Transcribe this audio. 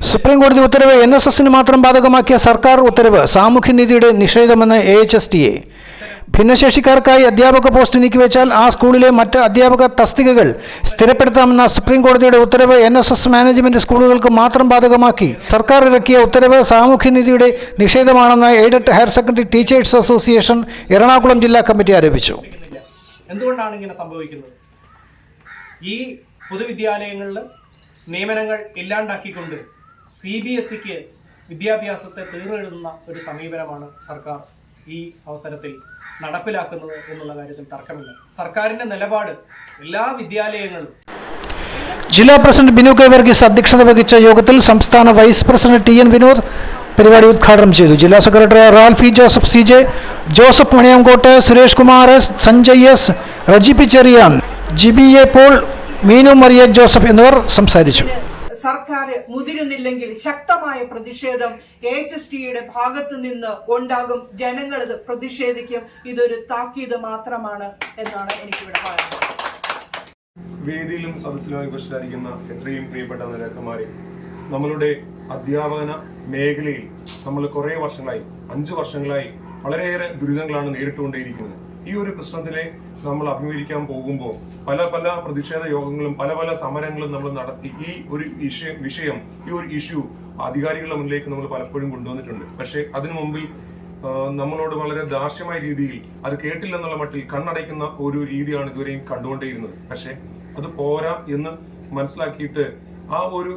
Supreme കോടതി ഉത്തരവ് N S എസിന് മാത്രം ബാധകമാക്കിയ സർക്കാർ ഉത്തരവ് സാമൂഹ്യനീതിയുടെ നിഷേധമെന്ന് A H S T A. ഭിന്നശേഷിക്കാർക്കായി അധ്യാപക പോസ്റ്റ് നീക്കിവെച്ചാൽ ആ സ്കൂളിലെ മറ്റ് അധ്യാപക തസ്തികകൾ സ്ഥിരപ്പെടുത്താമെന്ന സുപ്രീം കോടതിയുടെ ഉത്തരവ് എൻ എസ് എസ് മാനേജ്മെന്റ് സ്കൂളുകൾക്ക് മാത്രം ബാധകമാക്കി. സർക്കാർ ഇറക്കിയ ഉത്തരവ് സാമൂഹ്യനീതിയുടെ നിഷേധമാണെന്ന് aided higher secondary teachers association Ernakulam ജില്ലാ കമ്മിറ്റി ആരോപിച്ചു. എന്തുകൊണ്ടാണ് ഇങ്ങനെ സംഭവിക്കുന്നത്? ഈ പൊതുവിദ്യാലയങ്ങളിൽ നിയമനങ്ങൾ ഇല്ലാണ്ടാക്കിക്കൊണ്ട് സി ബി എസ് സിക്ക് വിദ്യാഭ്യാസത്തെ തീർന്നെഴുതുന്ന ഒരു സമീപനമാണ് സർക്കാർ ഈ അവസരത്തിൽ നടപ്പിലാക്കുന്നത് എന്നുള്ള കാര്യത്തിൽ തർക്കമില്ല. സർക്കാരിന്റെ നിലപാട് എല്ലാ വിദ്യാലയങ്ങളും ജില്ലാ പ്രസിഡന്റ് ബിനു കെ വർഗീസ് അധ്യക്ഷത വഹിച്ച യോഗത്തിൽ സംസ്ഥാന vice president T N Vinod പരിപാടി ഉദ്ഘാടനം ചെയ്തു. ജില്ലാ secretary Ralphy Joseph C J Joseph Maniyamkode Suresh Kumar S Sanjay S Reji P Cherian Jibi A Paul Meenu Mariya Joseph എന്നിവർ സംസാരിച്ചു. സർക്കാർ മുതിരുന്നില്ലെങ്കിൽ ശക്തമായ പ്രതിഷേധം എച്ച് എസ് ടിയുടെ ഭാഗത്തു നിന്ന് ഉണ്ടാകും. ജനങ്ങൾ ഇത് പ്രതിഷേധിക്കും. ഇതൊരു താക്കീത് മാത്രമാണ് എന്നാണ് എനിക്കിവിടെ പറയുന്നത്. വേദിയിലും സദസ്സിലുമായി പ്രശ്നിക്കുന്ന എത്രയും പ്രിയപ്പെട്ട നേതാക്കന്മാരെ നമ്മളുടെ അധ്യാപന മേഖലയിൽ നമ്മൾ കുറേ വർഷങ്ങളായി അഞ്ച് വർഷങ്ങളായി വളരെയേറെ ദുരിതങ്ങളാണ് നേരിട്ടുകൊണ്ടേയിരിക്കുന്നത്. ഈ ഒരു പ്രശ്നത്തിനെ നമ്മൾ അഭിമുഖീകരിക്കാൻ പോകുമ്പോൾ പല പല പ്രതിഷേധ യോഗങ്ങളും പല പല സമരങ്ങളും നമ്മൾ നടത്തി ഈ ഒരു വിഷയം വിഷയം ഈ ഒരു ഇഷ്യൂ അധികാരികളുടെ മുന്നിലേക്ക് നമ്മൾ പലപ്പോഴും കൊണ്ടുവന്നിട്ടുണ്ട്. പക്ഷേ അതിനു മുമ്പിൽ നമ്മളോട് വളരെ ദാർഷ്യമായ രീതിയിൽ അത് കേട്ടില്ലെന്നുള്ള മട്ടിൽ കണ്ണടയ്ക്കുന്ന ഒരു രീതിയാണ് ഇതുവരെയും കണ്ടുകൊണ്ടേയിരുന്നത്. പക്ഷേ അത് പോരാ എന്ന് മനസ്സിലാക്കിയിട്ട് ആ ഒരു